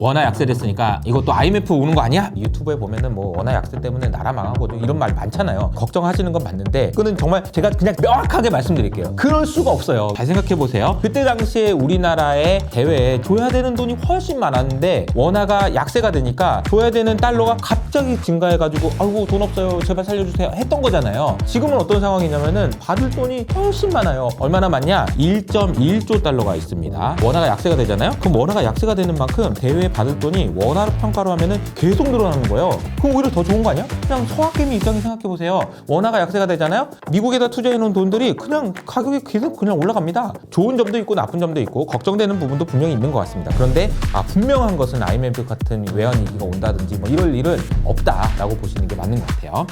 원화 약세됐으니까 이것도 IMF 오는 거 아니야? 유튜브에 보면은 뭐 원화 약세 때문에 나라 망하고 이런 말 많잖아요. 걱정하시는 건 맞는데 그거는 정말 제가 그냥 명확하게 말씀드릴게요. 그럴 수가 없어요. 잘 생각해 보세요. 그때 당시에 우리나라의 대회에 줘야 되는 돈이 훨씬 많았는데 원화가 약세가 되니까 줘야 되는 달러가 갑자기 증가해가지고 아이고 돈 없어요 제발 살려주세요 했던 거잖아요. 지금은 어떤 상황이냐면은 받을 돈이 훨씬 많아요. 얼마나 많냐? 1.1조 달러가 있습니다. 원화가 약세가 되잖아요. 그럼 원화가 약세가 되는 만큼 대회 에 받을 돈이 원화로 평가로 하면은 계속 늘어나는 거예요. 그럼 오히려 더 좋은 거 아니야? 그냥 서학개미 입장에 생각해 보세요. 원화가 약세가 되잖아요. 미국에다 투자해 놓은 돈들이 그냥 가격이 계속 그냥 올라갑니다. 좋은 점도 있고 나쁜 점도 있고 걱정되는 부분도 분명히 있는 것 같습니다. 그런데 아 분명한 것은 IMF 같은 외환 위기가 온다든지 뭐 이럴 일은 없다라고 보시는 게 맞는 것 같아요.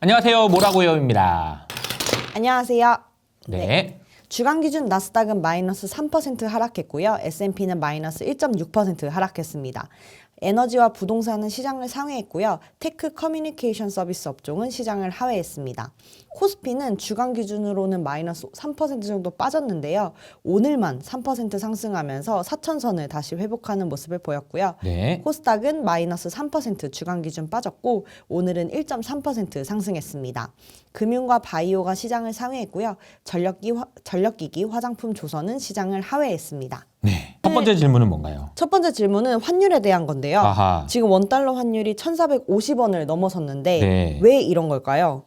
안녕하세요 모라고요입니다. 안녕하세요. 네. 주간 기준 나스닥은 마이너스 3% 하락했고요. S&P는 마이너스 1.6% 하락했습니다. 에너지와 부동산은 시장을 상회했고요. 테크 커뮤니케이션 서비스 업종은 시장을 하회했습니다. 코스피는 주간 기준으로는 마이너스 3% 정도 빠졌는데요. 오늘만 3% 상승하면서 4천선을 다시 회복하는 모습을 보였고요. 네. 코스닥은 마이너스 3% 주간 기준 빠졌고 오늘은 1.3% 상승했습니다. 금융과 바이오가 시장을 상회했고요. 전력기, 화- 전력기기, 화장품 조선은 시장을 하회했습니다. 네. 첫 번째 질문은 뭔가요? 첫 번째 질문은 환율에 대한 건데요. 아하. 지금 원달러 환율이 1,450원을 넘어섰는데 네. 왜 이런 걸까요?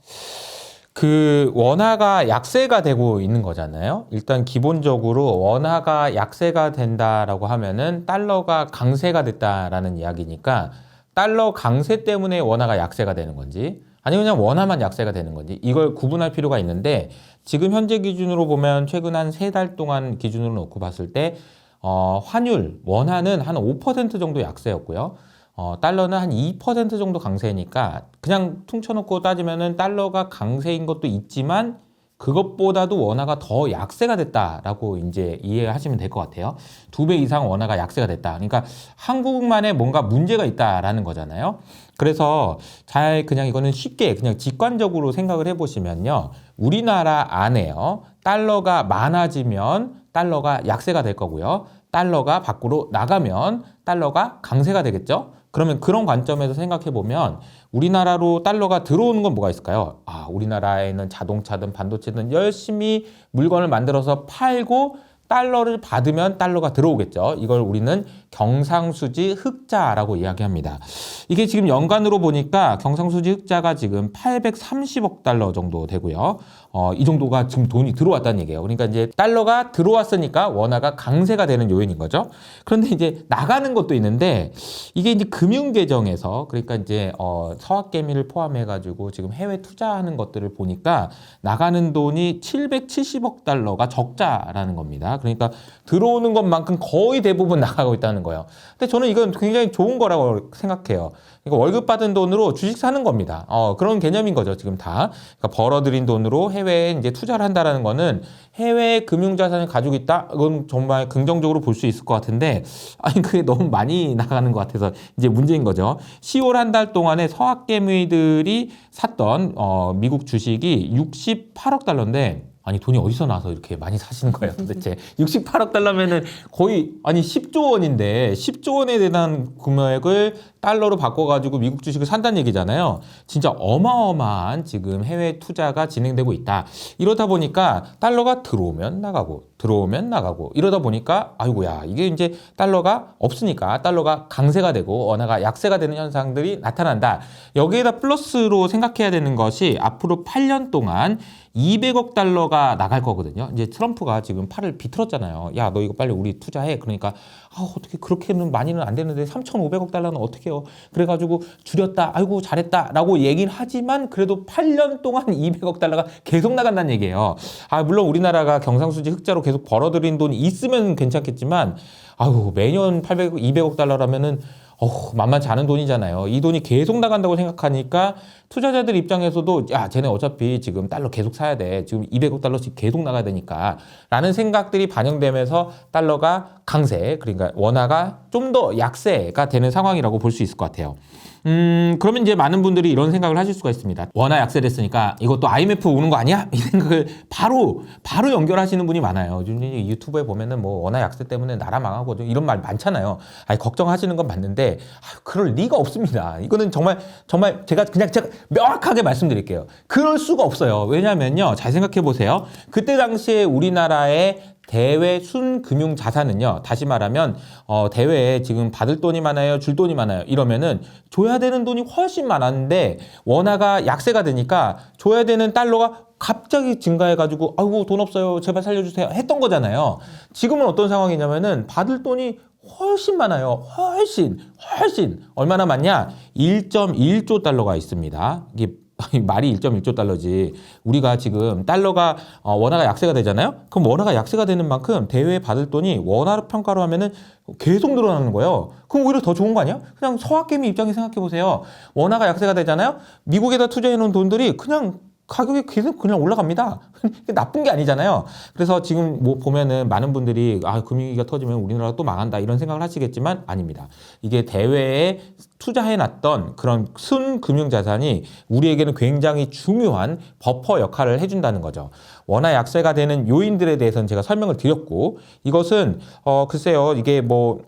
그 원화가 약세가 되고 있는 거잖아요. 일단 기본적으로 원화가 약세가 된다라고 하면은 달러가 강세가 됐다라는 이야기니까 달러 강세 때문에 원화가 약세가 되는 건지 아니면 그냥 원화만 약세가 되는 건지 이걸 구분할 필요가 있는데 지금 현재 기준으로 보면 최근 한 세 달 동안 기준으로 놓고 봤을 때 어, 환율 원화는 한 5% 정도 약세였고요. 어, 달러는 한 2% 정도 강세니까 그냥 퉁쳐놓고 따지면은 달러가 강세인 것도 있지만 그것보다도 원화가 더 약세가 됐다라고 이제 이해하시면 될 것 같아요. 두 배 이상 원화가 약세가 됐다. 그러니까 한국만에 뭔가 문제가 있다라는 거잖아요. 그래서 잘 그냥 이거는 쉽게 그냥 직관적으로 생각을 해보시면요. 우리나라 안에요. 달러가 많아지면 달러가 약세가 될 거고요. 달러가 밖으로 나가면 달러가 강세가 되겠죠. 그러면 그런 관점에서 생각해 보면 우리나라로 달러가 들어오는 건 뭐가 있을까요? 아, 우리나라에는 자동차든 반도체든 열심히 물건을 만들어서 팔고 달러를 받으면 달러가 들어오겠죠. 이걸 우리는 경상수지 흑자라고 이야기합니다. 이게 지금 연간으로 보니까 경상수지 흑자가 지금 830억 달러 정도 되고요. 어, 이 정도가 지금 돈이 들어왔다는 얘기예요. 그러니까 이제 달러가 들어왔으니까 원화가 강세가 되는 요인인 거죠. 그런데 이제 나가는 것도 있는데 이게 이제 금융 계정에서 그러니까 이제 어, 서학개미를 포함해 가지고 지금 해외 투자하는 것들을 보니까 나가는 돈이 770억 달러가 적자라는 겁니다. 그러니까 들어오는 것만큼 거의 대부분 나가고 있다는 거예요. 근데 저는 이건 굉장히 좋은 거라고 생각해요. 그러니까 월급 받은 돈으로 주식 사는 겁니다. 어, 그런 개념인 거죠, 지금 다. 그러니까 벌어들인 돈으로 해외에 이제 투자를 한다라는 거는 해외 금융자산을 가지고 있다? 그건 정말 긍정적으로 볼 수 있을 것 같은데, 아니, 그게 너무 많이 나가는 것 같아서 이제 문제인 거죠. 10월 한 달 동안에 서학개미들이 샀던, 어, 미국 주식이 68억 달러인데, 아니 돈이 어디서 나서 이렇게 많이 사시는 거예요? 도대체 68억 달러면은 거의 아니 10조 원인데 10조 원에 대한 금액을 달러로 바꿔가지고 미국 주식을 산다는 얘기잖아요 진짜 어마어마한 지금 해외 투자가 진행되고 있다 이러다 보니까 달러가 들어오면 나가고 들어오면 나가고 이러다 보니까 아이고야 이게 이제 달러가 없으니까 달러가 강세가 되고 원화가 약세가 되는 현상들이 나타난다 여기에다 플러스로 생각해야 되는 것이 앞으로 8년 동안 200억 달러가 나갈 거거든요. 이제 트럼프가 지금 팔을 비틀었잖아요. 야, 너 이거 빨리 우리 투자해. 그러니까 아, 어떻게 그렇게는 많이는 안 되는데 3,500억 달러는 어떻게 해요? 그래가지고 줄였다. 아이고 잘했다 라고 얘기는 하지만 그래도 8년 동안 200억 달러가 계속 나간다는 얘기예요. 아, 물론 우리나라가 경상수지 흑자로 계속 벌어들인 돈이 있으면 괜찮겠지만 아유 매년 800, 200억 달러라면은 어, 만만치 않은 돈이잖아요. 이 돈이 계속 나간다고 생각하니까 투자자들 입장에서도 야, 쟤네 어차피 지금 달러 계속 사야 돼. 지금 200억 달러씩 계속 나가야 되니까. 라는 생각들이 반영되면서 달러가 강세, 그러니까 원화가 좀 더 약세가 되는 상황이라고 볼 수 있을 것 같아요. 음, 그러면 이제 많은 분들이 이런 생각을 하실 수가 있습니다. 워낙 약세됐으니까 이것도 IMF 오는 거 아니야? 이 생각을 바로, 바로 연결하시는 분이 많아요. 요즘 이 유튜브에 보면은 뭐 워낙 약세 때문에 나라 망하고 좀 이런 말 많잖아요. 아니, 걱정하시는 건 맞는데, 아유, 그럴 리가 없습니다. 이거는 정말, 정말 제가 그냥 제가 명확하게 말씀드릴게요. 그럴 수가 없어요. 왜냐면요. 잘 생각해 보세요. 그때 당시에 우리나라의 대외 순금융 자산은요. 다시 말하면 어, 대외에 지금 받을 돈이 많아요, 줄 돈이 많아요. 이러면은 줘야 되는 돈이 훨씬 많았는데 원화가 약세가 되니까 줘야 되는 달러가 갑자기 증가해가지고 아이고 돈 없어요, 제발 살려주세요 했던 거잖아요. 지금은 어떤 상황이냐면은 받을 돈이 훨씬 많아요. 훨씬, 훨씬. 얼마나 많냐? 1.1조 달러가 있습니다. 이게 말이 1.1조 달러지. 우리가 지금 달러가 어, 원화가 약세가 되잖아요. 그럼 원화가 약세가 되는 만큼 대외에 받을 돈이 원화 평가로 하면은 계속 늘어나는 거예요. 그럼 오히려 더 좋은 거 아니야? 그냥 서학개미 입장에 생각해 보세요. 원화가 약세가 되잖아요. 미국에다 투자해 놓은 돈들이 그냥 가격이 계속 그냥 올라갑니다. 나쁜 게 아니잖아요. 그래서 지금 뭐 보면은 많은 분들이 아 금융위기가 터지면 우리나라 또 망한다 이런 생각을 하시겠지만 아닙니다. 이게 대외에 투자해 놨던 그런 순 금융 자산이 우리에게는 굉장히 중요한 버퍼 역할을 해준다는 거죠. 원화 약세가 되는 요인들에 대해서는 제가 설명을 드렸고 이것은 어 글쎄요 이게 뭐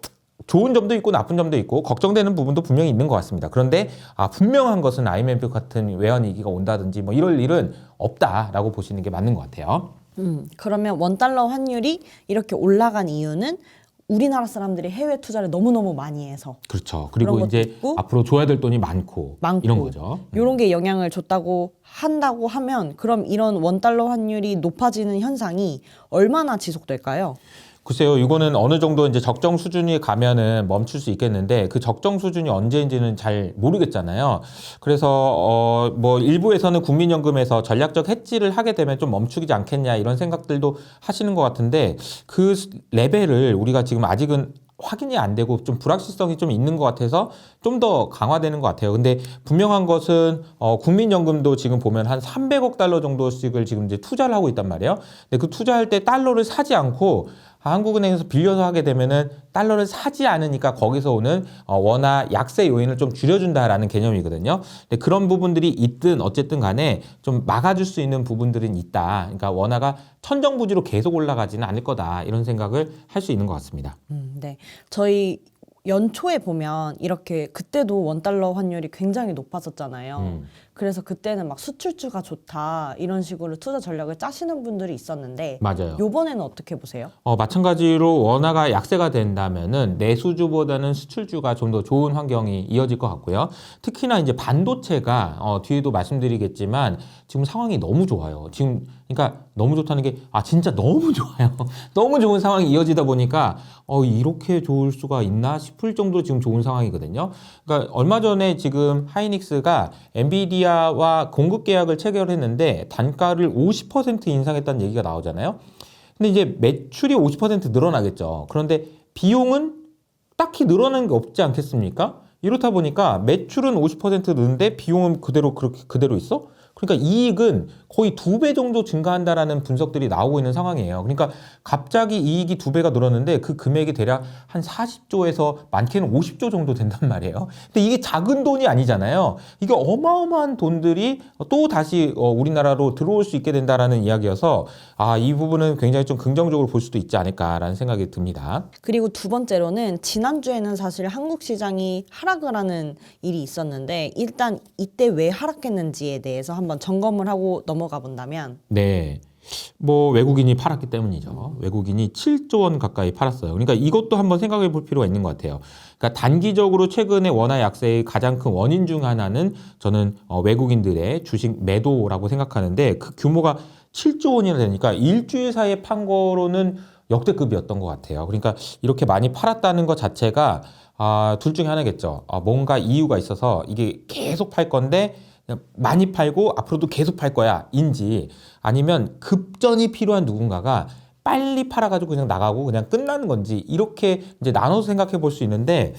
좋은 점도 있고 나쁜 점도 있고 걱정되는 부분도 분명히 있는 것 같습니다. 그런데 아, 분명한 것은 IMF 같은 외환 위기가 온다든지 뭐 이럴 일은 없다라고 보시는 게 맞는 것 같아요. 음, 그러면 원달러 환율이 이렇게 올라간 이유는 우리나라 사람들이 해외 투자를 너무너무 많이 해서 그렇죠. 그리고 이제 있고, 앞으로 줘야 될 돈이 많고, 많고. 이런 거죠. 이런 게 영향을 줬다고 한다고 하면 그럼 이런 원달러 환율이 높아지는 현상이 얼마나 지속될까요? 글쎄요, 이거는 어느 정도 이제 적정 수준이 가면은 멈출 수 있겠는데 그 적정 수준이 언제인지는 잘 모르겠잖아요. 그래서 어 뭐 일부에서는 국민연금에서 전략적 해지를 하게 되면 좀 멈추지 않겠냐 이런 생각들도 하시는 것 같은데 그 레벨을 우리가 지금 아직은 확인이 안 되고 좀 불확실성이 좀 있는 것 같아서 좀 더 강화되는 것 같아요. 근데 분명한 것은 어, 국민연금도 지금 보면 한 300억 달러 정도씩을 지금 이제 투자를 하고 있단 말이에요. 근데 그 투자할 때 달러를 사지 않고 한국은행에서 빌려서 하게 되면은 달러를 사지 않으니까 거기서 오는 어, 원화 약세 요인을 좀 줄여준다라는 개념이거든요. 근데 그런 부분들이 있든 어쨌든 간에 좀 막아줄 수 있는 부분들은 있다. 그러니까 원화가 천정부지로 계속 올라가지는 않을 거다. 이런 생각을 할 수 있는 것 같습니다. 음, 네. 저희 연초에 보면 이렇게 그때도 원달러 환율이 굉장히 높았었잖아요. 음. 그래서 그때는 막 수출주가 좋다 이런 식으로 투자 전략을 짜시는 분들이 있었는데 맞아요. 요번에는 어떻게 보세요? 어, 마찬가지로 원화가 약세가 된다면은 내수주보다는 수출주가 좀 더 좋은 환경이 이어질 것 같고요. 특히나 이제 반도체가 어, 뒤에도 말씀드리겠지만 지금 상황이 너무 좋아요. 지금 그러니까 너무 좋다는 게 아 진짜 너무 좋아요. 너무 좋은 상황이 이어지다 보니까 어 이렇게 좋을 수가 있나 싶을 정도로 지금 좋은 상황이거든요. 그러니까 얼마 전에 지금 하이닉스가 엔비디아와 공급 계약을 체결했는데 단가를 50% 인상했다는 얘기가 나오잖아요. 근데 이제 매출이 50% 늘어나겠죠. 그런데 비용은 딱히 늘어나는 게 없지 않겠습니까? 이렇다 보니까 매출은 50% 느는데 비용은 그대로 그렇게 그대로 있어? 그러니까 이익은 거의 두 배 정도 증가한다라는 분석들이 나오고 있는 상황이에요. 그러니까 갑자기 이익이 두 배가 늘었는데 그 금액이 대략 한 40조에서 많게는 50조 정도 된단 말이에요. 근데 이게 작은 돈이 아니잖아요. 이게 어마어마한 돈들이 또 다시 어, 우리나라로 들어올 수 있게 된다라는 이야기여서 아, 이 부분은 굉장히 좀 긍정적으로 볼 수도 있지 않을까라는 생각이 듭니다. 그리고 두 번째로는 지난주에는 사실 한국 시장이 하락을 하는 일이 있었는데 일단 이때 왜 하락했는지에 대해서 한번 점검을 하고 넘어가 본다면 네. 뭐 외국인이 팔았기 때문이죠. 외국인이 7조 원 가까이 팔았어요. 그러니까 이것도 한번 생각해 볼 필요가 있는 것 같아요. 그러니까 단기적으로 최근에 원화 약세의 가장 큰 원인 중 하나는 저는 어, 외국인들의 주식 매도라고 생각하는데 그 규모가 7조 원이나 되니까 일주일 사이에 판 거로는 역대급이었던 것 같아요. 그러니까 이렇게 많이 팔았다는 것 자체가 아, 둘 중에 하나겠죠. 아, 뭔가 이유가 있어서 이게 계속 팔 건데 많이 팔고 앞으로도 계속 팔 거야 인지 아니면 급전이 필요한 누군가가 빨리 팔아가지고 그냥 나가고 그냥 끝나는 건지 이렇게 이제 나눠서 생각해 볼 수 있는데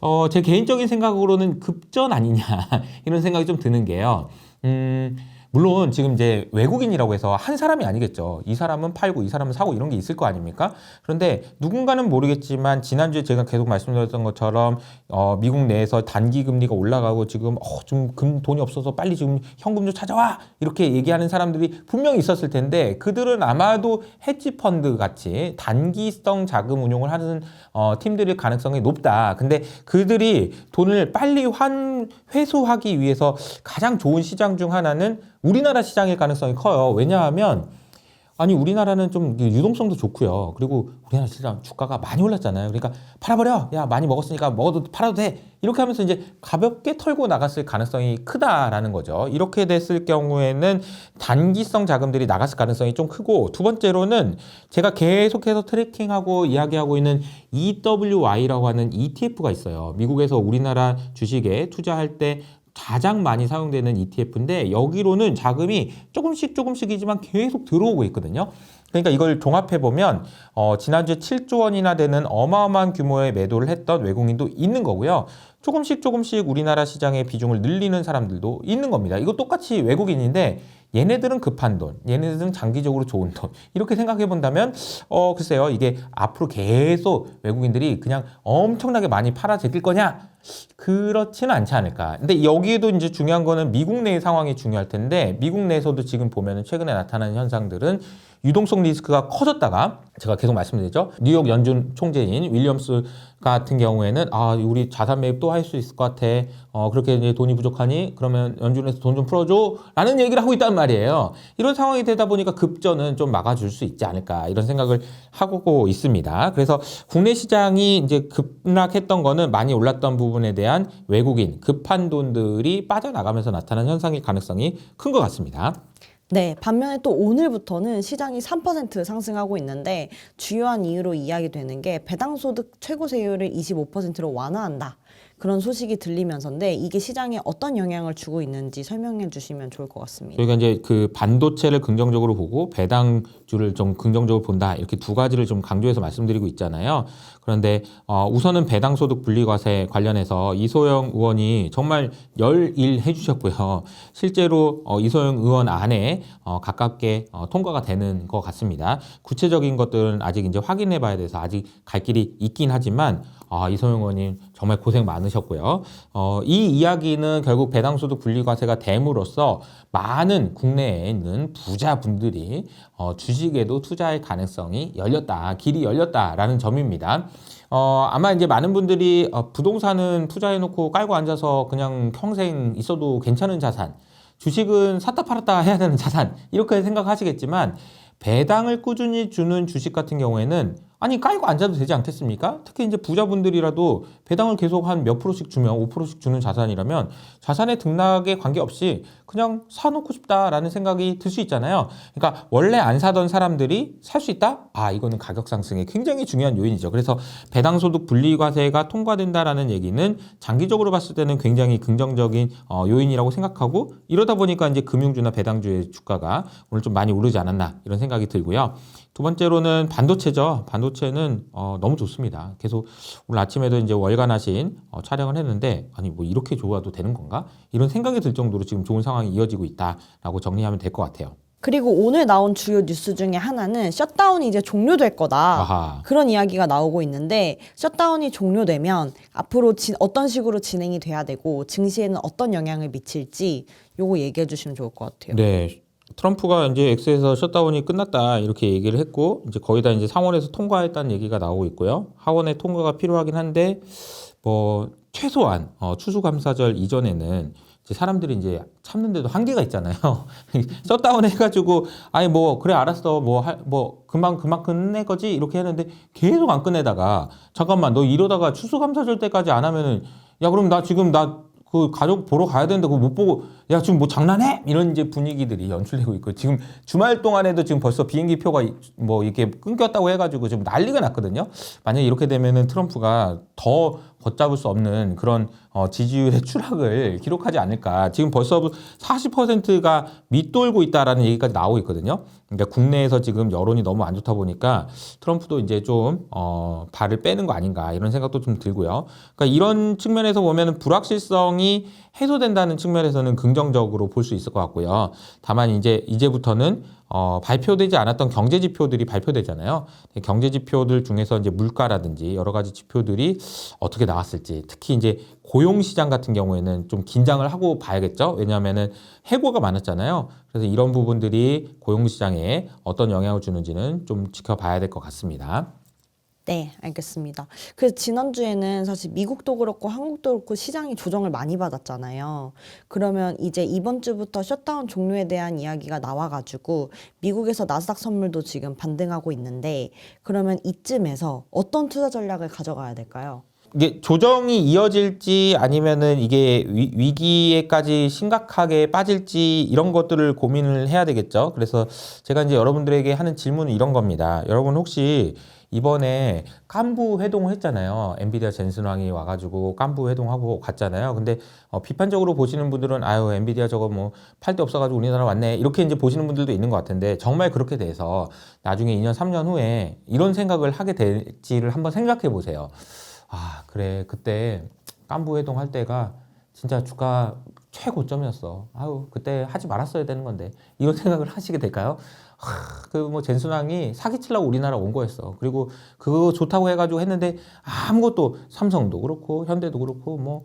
어, 제 개인적인 생각으로는 급전 아니냐 이런 생각이 좀 드는 게요. 음, 물론 지금 이제 외국인이라고 해서 한 사람이 아니겠죠. 이 사람은 팔고 이 사람은 사고 이런 게 있을 거 아닙니까? 그런데 누군가는 모르겠지만 지난주에 제가 계속 말씀드렸던 것처럼 어, 미국 내에서 단기 금리가 올라가고 지금 어, 좀 금, 돈이 없어서 빨리 지금 현금 좀 찾아와 이렇게 얘기하는 사람들이 분명히 있었을 텐데 그들은 아마도 헤지 펀드 같이 단기성 자금 운용을 하는 어, 팀들일 가능성이 높다. 근데 그들이 돈을 빨리 환 회수하기 위해서 가장 좋은 시장 중 하나는 우리나라 시장일 가능성이 커요. 왜냐하면 아니 우리나라는 좀 유동성도 좋고요. 그리고 우리나라 시장 주가가 많이 올랐잖아요. 그러니까 팔아버려. 야 많이 먹었으니까 먹어도 팔아도 돼. 이렇게 하면서 이제 가볍게 털고 나갔을 가능성이 크다라는 거죠. 이렇게 됐을 경우에는 단기성 자금들이 나갔을 가능성이 좀 크고 두 번째로는 제가 계속해서 트래킹하고 이야기하고 있는 EWY라고 하는 ETF가 있어요. 미국에서 우리나라 주식에 투자할 때 가장 많이 사용되는 ETF인데 여기로는 자금이 조금씩 조금씩이지만 계속 들어오고 있거든요. 그러니까 이걸 종합해 보면 어, 지난주에 7조 원이나 되는 어마어마한 규모의 매도를 했던 외국인도 있는 거고요. 조금씩 조금씩 우리나라 시장의 비중을 늘리는 사람들도 있는 겁니다. 이거 똑같이 외국인인데 얘네들은 급한 돈, 얘네들은 장기적으로 좋은 돈 이렇게 생각해 본다면 어 글쎄요 이게 앞으로 계속 외국인들이 그냥 엄청나게 많이 팔아 제낄 거냐 그렇지는 않지 않을까. 근데 여기에도 이제 중요한 거는 미국 내의 상황이 중요할 텐데 미국 내에서도 지금 보면은 최근에 나타나는 현상들은 유동성 리스크가 커졌다가 제가 계속 말씀드렸죠. 뉴욕 연준 총재인 윌리엄스 같은 경우에는 아 우리 자산 매입 또 할 수 있을 것 같아. 어 그렇게 이제 돈이 부족하니 그러면 연준에서 돈 좀 풀어줘라는 얘기를 하고 있단 말이에요. 이런 상황이 되다 보니까 급전은 좀 막아줄 수 있지 않을까 이런 생각을 하고 있습니다. 그래서 국내 시장이 이제 급락했던 거는 많이 올랐던 부분 에 대한 외국인 급한 돈들이 빠져나가면서 나타난 현상일 가능성이 큰 것 같습니다. 네, 반면에 또 오늘부터는 시장이 3% 상승하고 있는데 주요한 이유로 이야기되는 게 배당소득 최고 세율을 25%로 완화한다. 그런 소식이 들리면서인데 이게 시장에 어떤 영향을 주고 있는지 설명해 주시면 좋을 것 같습니다. 저희가 이제 그 반도체를 긍정적으로 보고 배당주를 좀 긍정적으로 본다 이렇게 두 가지를 좀 강조해서 말씀드리고 있잖아요. 그런데 어, 우선은 배당소득 분리과세 관련해서 이소영 의원이 정말 열일 해주셨고요. 실제로 어, 이소영 의원 안에 어, 가깝게 어, 통과가 되는 것 같습니다. 구체적인 것들은 아직 이제 확인해 봐야 돼서 아직 갈 길이 있긴 하지만 아, 이소영 의원님 정말 고생 많으셨고요. 어, 이 이야기는 결국 배당소득 분리과세가 됨으로써 많은 국내에 있는 부자분들이 어, 주식에도 투자할 가능성이 열렸다, 길이 열렸다라는 점입니다. 어, 아마 이제 많은 분들이 어, 부동산은 투자해놓고 깔고 앉아서 그냥 평생 있어도 괜찮은 자산, 주식은 샀다 팔았다 해야 되는 자산, 이렇게 생각하시겠지만 배당을 꾸준히 주는 주식 같은 경우에는 아니 깔고 앉아도 되지 않겠습니까? 특히 이제 부자분들이라도 배당을 계속 한 몇 프로씩 주면 5%씩 주는 자산이라면 자산의 등락에 관계없이 그냥 사놓고 싶다라는 생각이 들 수 있잖아요. 그러니까 원래 안 사던 사람들이 살 수 있다? 아 이거는 가격 상승에 굉장히 중요한 요인이죠. 그래서 배당소득 분리과세가 통과된다라는 얘기는 장기적으로 봤을 때는 굉장히 긍정적인 어, 요인이라고 생각하고 이러다 보니까 이제 금융주나 배당주의 주가가 오늘 좀 많이 오르지 않았나 이런 생각이 들고요. 두 번째로는 반도체죠. 반도체는 어, 너무 좋습니다. 계속 오늘 아침에도 이제 월간 하신 어, 촬영을 했는데 아니 뭐 이렇게 좋아도 되는 건가? 이런 생각이 들 정도로 지금 좋은 상황이 이어지고 있다라고 정리하면 될 것 같아요. 그리고 오늘 나온 주요 뉴스 중에 하나는 셧다운이 이제 종료될 거다. 아하. 그런 이야기가 나오고 있는데 셧다운이 종료되면 앞으로 지- 어떤 식으로 진행이 돼야 되고 증시에는 어떤 영향을 미칠지 요거 얘기해 주시면 좋을 것 같아요. 네. 트럼프가 이제 엑스에서 셧다운이 끝났다 이렇게 얘기를 했고 이제 거의 다 이제 상원에서 통과했다는 얘기가 나오고 있고요. 하원의 통과가 필요하긴 한데 뭐 최소한 어, 추수감사절 이전에는 이제 사람들이 이제 참는데도 한계가 있잖아요. 셧다운 해가지고 아니 뭐 그래 알았어 뭐할뭐 금방 금방 끝낼 거지 이렇게 했는데 계속 안 끝내다가 잠깐만 너 이러다가 추수감사절 때까지 안 하면은 야 그럼 나 지금 나 그 가족 보러 가야 되는데 그거 못 보고 야 지금 뭐 장난해? 이런 이제 분위기들이 연출되고 있고 지금 주말 동안에도 지금 벌써 비행기 표가 이- 뭐 이렇게 끊겼다고 해가지고 지금 난리가 났거든요. 만약에 이렇게 되면은 트럼프가 더 걷잡을 수 없는 그런 어, 지지율의 추락을 기록하지 않을까. 지금 벌써 40%가 밑돌고 있다라는 얘기까지 나오고 있거든요. 그러니까 국내에서 지금 여론이 너무 안 좋다 보니까 트럼프도 이제 좀 어, 발을 빼는 거 아닌가 이런 생각도 좀 들고요. 그러니까 이런 측면에서 보면 불확실성이 해소된다는 측면에서는 긍정적으로 볼 수 있을 것 같고요. 다만 이제 이제부터는 어, 발표되지 않았던 경제 지표들이 발표되잖아요. 경제 지표들 중에서 이제 물가라든지 여러 가지 지표들이 어떻게 나왔을지, 특히 이제 고용 시장 같은 경우에는 좀 긴장을 하고 봐야겠죠. 왜냐하면은 해고가 많았잖아요. 그래서 이런 부분들이 고용 시장에 어떤 영향을 주는지는 좀 지켜봐야 될 것 같습니다. 네, 알겠습니다. 그래서 지난주에는 사실 미국도 그렇고 한국도 그렇고 시장이 조정을 많이 받았잖아요. 그러면 이제 이번 주부터 셧다운 종료에 대한 이야기가 나와가지고 미국에서 나스닥 선물도 지금 반등하고 있는데 그러면 이쯤에서 어떤 투자 전략을 가져가야 될까요? 이게 조정이 이어질지 아니면은 이게 위, 위기에까지 심각하게 빠질지 이런 것들을 고민을 해야 되겠죠. 그래서 제가 이제 여러분들에게 하는 질문은 이런 겁니다. 여러분 혹시 이번에 깐부 회동을 했잖아요. 엔비디아 젠슨왕이 와가지고 깐부 회동하고 갔잖아요. 근데 어, 비판적으로 보시는 분들은 아유 엔비디아 저거 뭐 팔 데 없어가지고 우리나라 왔네 이렇게 이제 보시는 분들도 있는 것 같은데 정말 그렇게 돼서 나중에 2년 3년 후에 이런 생각을 하게 될지를 한번 생각해 보세요. 아 그래 그때 깐부 회동 할 때가 진짜 주가 최고점이었어. 아유 그때 하지 말았어야 되는 건데 이런 생각을 하시게 될까요? 그뭐 젠순왕이 사기치려고 우리나라 온 거였어. 그리고 그거 좋다고 해가지고 했는데 아무것도 삼성도 그렇고 현대도 그렇고 뭐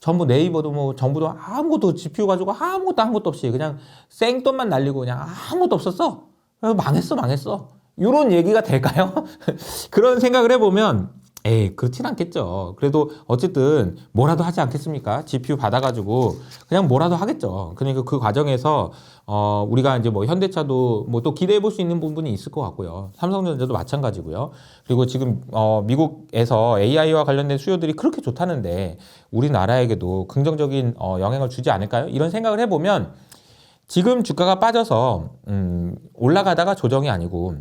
전부 네이버도 뭐 정부도 아무것도 지표 가지고 아무것도 한 것도 없이 그냥 생돈만 날리고 그냥 아무것도 없었어. 망했어 망했어. 이런 얘기가 될까요? 그런 생각을 해보면 에이 그렇진 않겠죠. 그래도 어쨌든 뭐라도 하지 않겠습니까? GPU 받아가지고 그냥 뭐라도 하겠죠. 그러니까 그 과정에서 어 우리가 이제 뭐 현대차도 뭐 또 기대해 볼 수 있는 부분이 있을 것 같고요. 삼성전자도 마찬가지고요. 그리고 지금 어 미국에서 AI와 관련된 수요들이 그렇게 좋다는데 우리나라에게도 긍정적인 어 영향을 주지 않을까요? 이런 생각을 해보면 지금 주가가 빠져서 음 올라가다가 조정이 아니고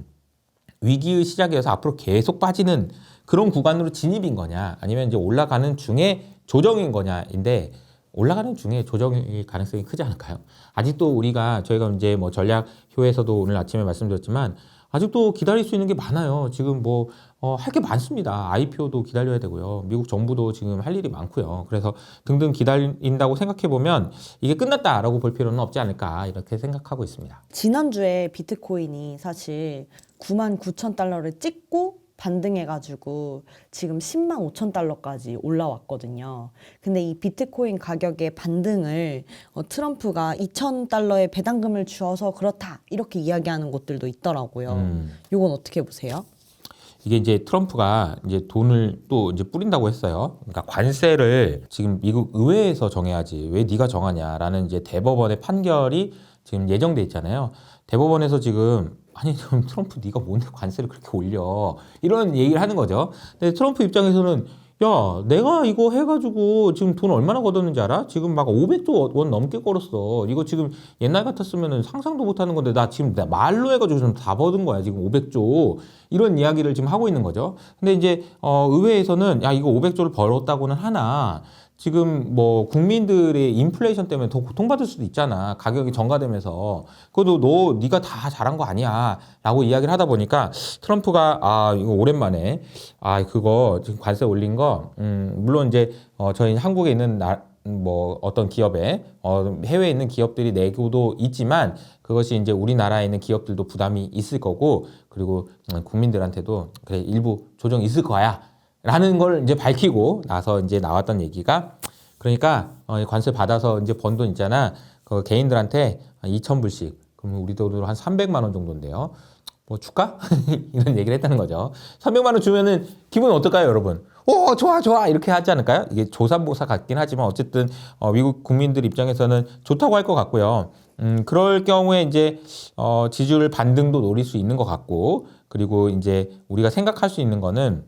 위기의 시작이어서 앞으로 계속 빠지는 그런 구간으로 진입인 거냐 아니면 이제 올라가는 중에 조정인 거냐인데 올라가는 중에 조정일 가능성이 크지 않을까요? 아직도 우리가 저희가 이제 뭐 전략 효에서도 오늘 아침에 말씀드렸지만 아직도 기다릴 수 있는 게 많아요. 지금 뭐 어, 할 게 많습니다. IPO도 기다려야 되고요. 미국 정부도 지금 할 일이 많고요. 그래서 등등 기다린다고 생각해 보면 이게 끝났다라고 볼 필요는 없지 않을까 이렇게 생각하고 있습니다. 지난주에 비트코인이 사실 9만 9천 달러를 찍고 반등해가지고 지금 10만 5천 달러까지 올라왔거든요. 근데 이 비트코인 가격의 반등을 어, 트럼프가 2천 달러의 배당금을 주어서 그렇다 이렇게 이야기하는 곳들도 있더라고요. 음. 이건 어떻게 보세요? 이게 이제 트럼프가 이제 돈을 또 이제 뿌린다고 했어요. 그러니까 관세를 지금 미국 의회에서 정해야지 왜 네가 정하냐라는 이제 대법원의 판결이 지금 예정돼 있잖아요. 대법원에서 지금 아니 그럼 트럼프 네가 뭔데 관세를 그렇게 올려 이런 얘기를 하는 거죠. 근데 트럼프 입장에서는 야 내가 이거 해가지고 지금 돈 얼마나 걷었는지 알아? 지금 막 500조 원 넘게 걸었어. 이거 지금 옛날 같았으면은 상상도 못 하는 건데 나 지금 나 말로 해가지고 지금 다 버든 거야. 지금 500조 이런 이야기를 지금 하고 있는 거죠. 근데 이제 어, 의회에서는 야 이거 500조를 벌었다고는 하나. 지금 뭐 국민들의 인플레이션 때문에 더 고통받을 수도 있잖아. 가격이 정가되면서. 그것도 너 네가 다 잘한 거 아니야라고 이야기를 하다 보니까 트럼프가 아 이거 오랜만에 아 그거 지금 관세 올린 거 음, 물론 이제 어, 저희 한국에 있는 나, 뭐 어떤 기업에 어, 해외에 있는 기업들이 내고도 있지만 그것이 이제 우리나라에 있는 기업들도 부담이 있을 거고 그리고 음, 국민들한테도 그래 일부 조정 있을 거야. 라는 걸 이제 밝히고 나서 이제 나왔던 얘기가 그러니까 어, 이 관세 받아서 이제 번 돈 있잖아. 그 개인들한테 2천 불씩 그러면 우리 돈으로 한 300만 원 정도인데요. 뭐 줄까? 이런 얘기를 했다는 거죠. 300만 원 주면은 기분 어떨까요, 여러분? 오, 좋아, 좋아. 이렇게 하지 않을까요? 이게 조삼모사 같긴 하지만 어쨌든 어, 미국 국민들 입장에서는 좋다고 할 것 같고요. 음, 그럴 경우에 이제 어, 지지율 반등도 노릴 수 있는 것 같고 그리고 이제 우리가 생각할 수 있는 거는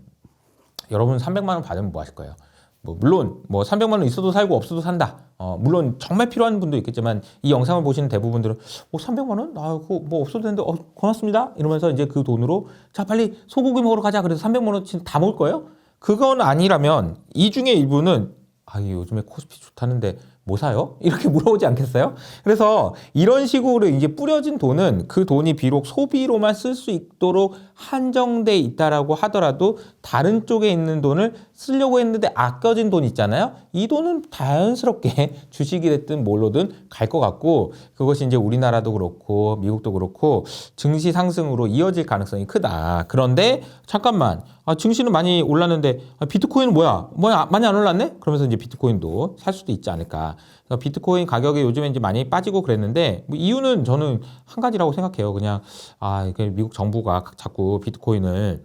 여러분 300만 원 받으면 뭐 하실 거예요? 뭐 물론 뭐 300만 원 있어도 살고 없어도 산다. 어 물론 정말 필요한 분도 있겠지만 이 영상을 보시는 대부분들은 어 300만 원? 아 그거 뭐 없어도 되는데 어 고맙습니다. 이러면서 이제 그 돈으로 자 빨리 소고기 먹으러 가자. 그래서 300만 원치 다 먹을 거예요? 그건 아니라면 이 중에 일부는 아, 이 요즘에 코스피 좋다는데 뭐 사요? 이렇게 물어보지 않겠어요? 그래서 이런 식으로 이제 뿌려진 돈은 그 돈이 비록 소비로만 쓸 수 있도록 한정돼 있다라고 하더라도 다른 쪽에 있는 돈을 쓰려고 했는데 아껴진 돈 있잖아요. 이 돈은 자연스럽게 주식이 됐든 뭘로든 갈 것 같고 그것이 이제 우리나라도 그렇고 미국도 그렇고 증시 상승으로 이어질 가능성이 크다. 그런데 잠깐만, 아, 증시는 많이 올랐는데 아, 비트코인은 뭐야? 뭐야 많이 안 올랐네? 그러면서 이제 비트코인도 살 수도 있지 않을까. 그래서 비트코인 가격이 요즘에 이제 많이 빠지고 그랬는데 뭐 이유는 저는 한 가지라고 생각해요. 그냥 아 미국 정부가 자꾸 비트코인을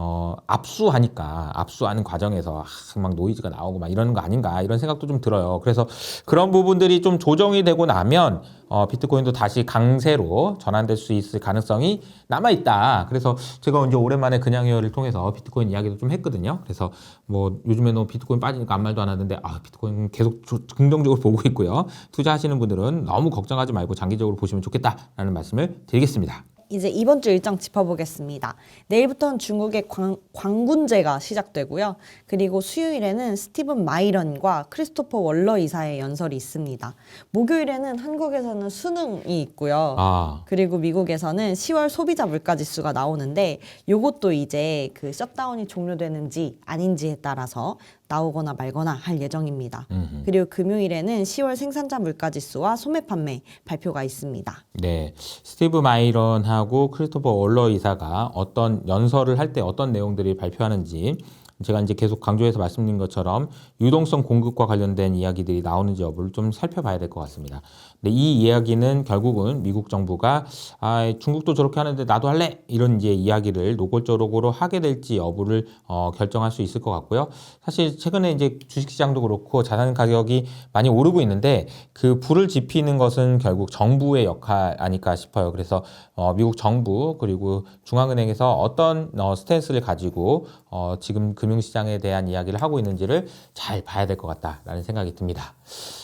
어, 압수하니까 압수하는 과정에서 아, 막 노이즈가 나오고 막 이러는 거 아닌가 이런 생각도 좀 들어요. 그래서 그런 부분들이 좀 조정이 되고 나면 어, 비트코인도 다시 강세로 전환될 수 있을 가능성이 남아 있다. 그래서 제가 이제 오랜만에 그냥이어를 통해서 비트코인 이야기도 좀 했거든요. 그래서 뭐 요즘에는 비트코인 빠지니까 아무 말도 안 하는데 아 비트코인 계속 조- 긍정적으로 보고 있고요. 투자하시는 분들은 너무 걱정하지 말고 장기적으로 보시면 좋겠다라는 말씀을 드리겠습니다. 이제 이번 주 일정 짚어보겠습니다. 내일부터는 중국의 광, 광군제가 시작되고요. 그리고 수요일에는 스티븐 마이런과 크리스토퍼 월러 이사의 연설이 있습니다. 목요일에는 한국에서는 수능이 있고요. 아 그리고 미국에서는 10월 소비자 물가 지수가 나오는데 요것도 이제 그 셧다운이 종료되는지 아닌지에 따라서 나오거나 말거나 할 예정입니다. 음흠. 그리고 금요일에는 10월 생산자 물가 지수와 소매 판매 발표가 있습니다. 네, 스티브 마이런하고 크리스토퍼 월러 이사가 어떤 연설을 할 때 어떤 내용들이 발표하는지 제가 이제 계속 강조해서 말씀드린 것처럼 유동성 공급과 관련된 이야기들이 나오는지 여부를 좀 살펴봐야 될 것 같습니다. 근데 이 이야기는 결국은 미국 정부가 아, 중국도 저렇게 하는데 나도 할래 이런 이제 이야기를 노골적으로 하게 될지 여부를 어, 결정할 수 있을 것 같고요. 사실 최근에 이제 주식시장도 그렇고 자산 가격이 많이 오르고 있는데 그 불을 지피는 것은 결국 정부의 역할 아닐까 싶어요. 그래서 어, 미국 정부 그리고 중앙은행에서 어떤 어, 스탠스를 가지고 어, 지금 금융시장에 대한 이야기를 하고 있는지를 잘 봐야 될 것 같다라는 생각이 듭니다.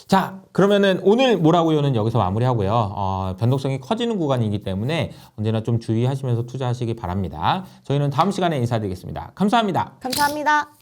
자, 그러면은 오늘 뭐라고요는 여기서 마무리하고요. 어, 변동성이 커지는 구간이기 때문에 언제나 좀 주의하시면서 투자하시기 바랍니다. 저희는 다음 시간에 인사드리겠습니다. 감사합니다. 감사합니다.